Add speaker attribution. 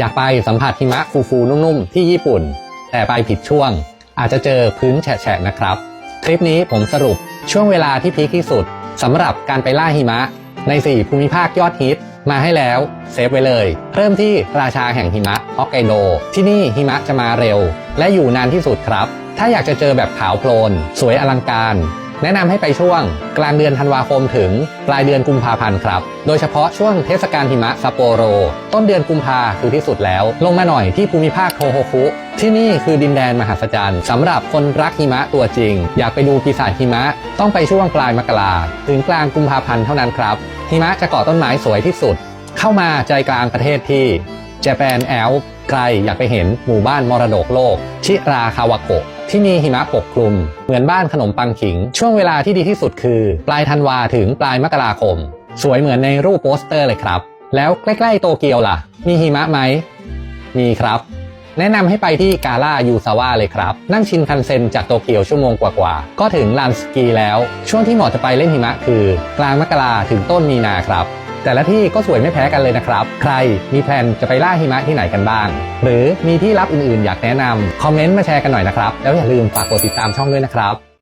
Speaker 1: อยากไปสัมผัสหิมะฟูๆนุ่มๆ ที่ญี่ปุ่น แต่ไปผิดช่วง อาจจะเจอพื้นแฉะๆนะครับ คลิปนี้ผมสรุปช่วงเวลาที่พีคที่สุดสำหรับการไปล่าหิมะ ใน 4 ภูมิภาคยอดฮิต มาให้แล้วเซฟไว้เลย เริ่มที่ราชาแห่งหิมะฮอกไกโด ที่นี่หิมะจะมาเร็ว และอยู่นานที่สุดครับ ถ้าอยากจะเจอแบบขาวโพลน สวยอลังการ แนะนำให้ไปช่วง กลางเดือนธันวาคมถึงปลายเดือนกุมภาพันธ์ครับ โดยเฉพาะช่วงเทศกาลหิมะซัปโปโร ต้นเดือนกุมภาคือที่สุดแล้ว ลงมาหน่อยที่ภูมิภาคโทโฮคุ ที่นี่คือดินแดนมหัศจรรย์สำหรับคนรักหิมะตัวจริง อยากไปดูปีศาจหิมะ ต้องไปช่วงปลายมกราถึงกลางกุมภาพันธ์เท่านั้นครับหิมะจะเกาะต้นไม้สวยที่สุด เข้ามาใจกลางประเทศที่เจแปนแอลใครอยากไปเห็นหมู่บ้านมรดกโลก ชิราคาวาโกะ ที่มีหิมะปกคลุม เหมือนบ้านขนมปังขิง ช่วงเวลาที่ดีที่สุดคือ ปลายธันวาถึงปลายมกราคม สวยเหมือนในรูปโปสเตอร์เลยครับ แล้วใกล้ ๆ โตเกียวล่ะ มีหิมะไหม มีครับ แนะนำให้ไปที่กาล่ายูซาวะเลยครับ นั่งชินคันเซ็นจากโตเกียวชั่วโมงกว่าๆ ก็ถึงลานสกีแล้ว ช่วงที่เหมาะจะไปเล่นหิมะคือ กลางมกราถึงต้นมีนาครับ แต่ละที่ก็สวยไม่แพ้กันเลยนะครับ ใครมีแพลนจะไปล่าหิมะที่ไหนกันบ้าง หรือมีที่รับอื่นๆ อยากแนะนำคอมเมนต์มาแชร์กันหน่อยนะครับ แล้วอย่าลืมฝากกดติดตามช่องด้วยนะครับ